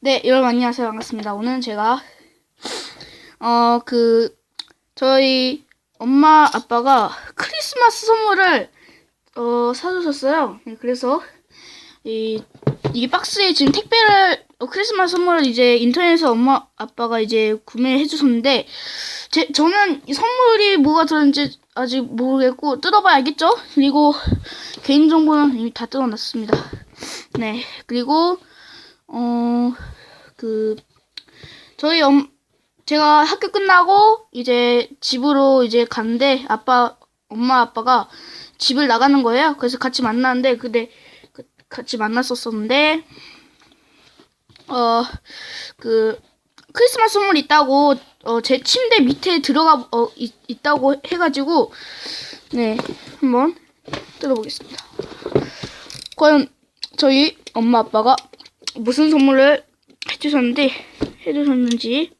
네, 여러분 안녕하세요. 반갑습니다. 오늘은 제가 어 그 저희 엄마 아빠가 크리스마스 선물을 어 사주셨어요. 네, 그래서 이 이게 박스에 지금 택배를 어, 크리스마스 선물을 이제 인터넷에서 엄마 아빠가 이제 구매해 주셨는데 제 저는 이 선물이 뭐가 들었는지 아직 모르겠고 뜯어봐야 알겠죠? 그리고 개인 정보는 이미 다 뜯어놨습니다. 네, 그리고 어, 그, 저희 엄, 제가 학교 끝나고 이제 집으로 이제 갔는데 아빠, 엄마 아빠가 집을 나가는 거예요. 그래서 같이 만났는데, 근데, 그, 같이 만났었었는데, 어, 그, 크리스마스 선물 있다고, 어, 제 침대 밑에 들어가, 어, 있, 있다고 해가지고, 네, 한번 뜯어보겠습니다. 과연 저희 엄마 아빠가 무슨 선물을 해주셨는지 해주셨는지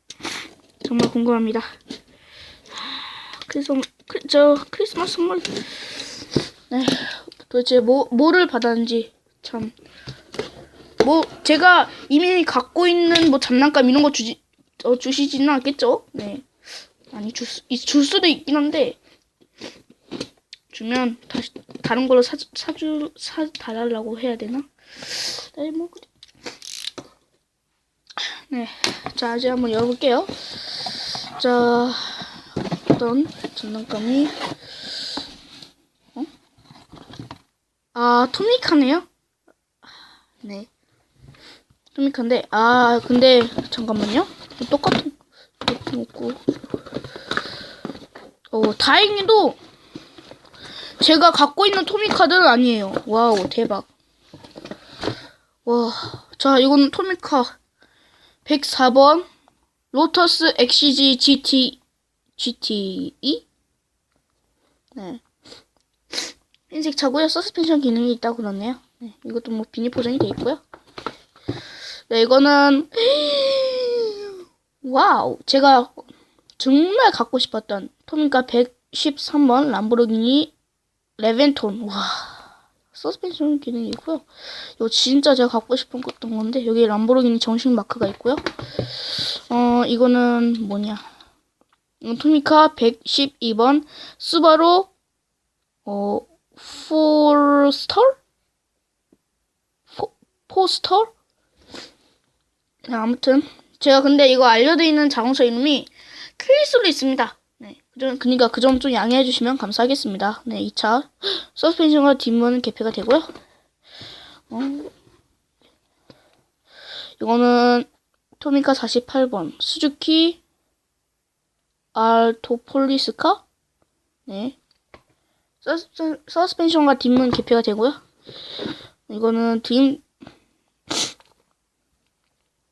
정말 궁금합니다. 그래서 그, 저 크리스마스 선물 네 도대체 뭐 뭐를 받았는지 참 뭐 제가 이미 갖고 있는 뭐 장난감 이런 거 주지 어, 주시지는 않겠죠? 네 아니 줄, 줄 수도 있긴 한데 주면 다시 다른 걸로 사 사주 사 달라고 해야 되나? 네, 뭐 그래. 네, 자 이제 한번 열어볼게요. 자, 어떤 장난감이? 어? 아, 토미카네요. 네, 토미카인데, 아 근데 잠깐만요. 똑같은 똑같은 없고. 어, 다행히도 제가 갖고 있는 토미카들은 아니에요. 와우, 대박. 와, 자, 이건 토미카 104번 로터스 엑시지 GT GTE 네. 흰색 차고요. 서스펜션 기능이 있다고 그러네요. 네, 이것도 뭐 비닐 포장이 돼 있고요. 네, 이거는 와우, 제가 정말 갖고 싶었던 토미카 113번 람보르기니 레벤톤. 와. 서스펜션 기능이 있고요. 이거 진짜 제가 갖고 싶은 것던 건데 여기 람보르기니 정식 마크가 있고요. 어 이거는 뭐냐? 토미카 112번 스바루 어 포스터? 포, 포스터? 네, 아무튼 제가 근데 이거 알려드리는 자동차 이름이 크리스로 있습니다. 그러니까 그 점 좀 양해해 주시면 감사하겠습니다. 네, 2차 서스펜션과 뒷문 개폐가 되고요. 어, 이거는 토미카 48번 수즈키 알토폴리스카 네 서스, 서스펜션과 뒷문 개폐가 되고요. 이거는 드림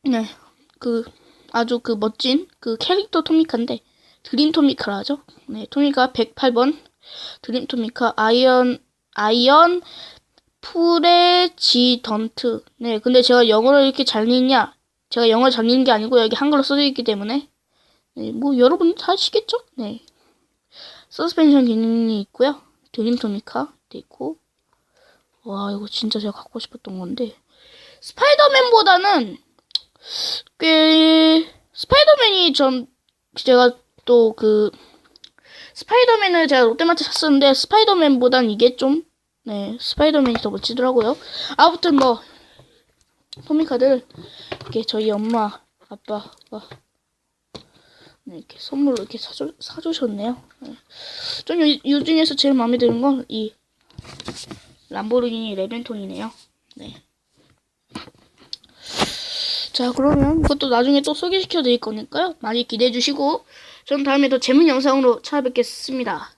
네그 아주 그 멋진 그 캐릭터 토미카인데 드림 토미카라 하죠. 네 토미카 108번 드림 토미카 아이언 아이언 프레지던트. 네, 근데 제가 영어를 이렇게 잘 읽냐? 제가 영어 잘 읽는 게 아니고 여기 한글로 써져 있기 때문에 네, 뭐 여러분 다 아시겠죠? 네. 서스펜션 기능이 있고요. 드림 토미카 돼 있고. 와, 이거 진짜 제가 갖고 싶었던 건데 스파이더맨보다는 꽤 스파이더맨이 전 제가 또 그 스파이더맨을 제가 롯데마트 샀었는데 스파이더맨보단 이게 좀 네, 스파이더맨이 더 멋지더라고요. 아무튼 뭐 토미카들 이렇게 저희 엄마 아빠가 네, 이렇게 선물로 이렇게 사주, 사주셨네요. 네. 전 요, 요 중에서 제일 마음에 드는 건 이 람보르기니 레벤톤이네요. 네. 자 그러면 이것도 나중에 또 소개시켜 드릴 거니까요. 많이 기대해 주시고 전 다음에 더 재밌는 영상으로 찾아뵙겠습니다.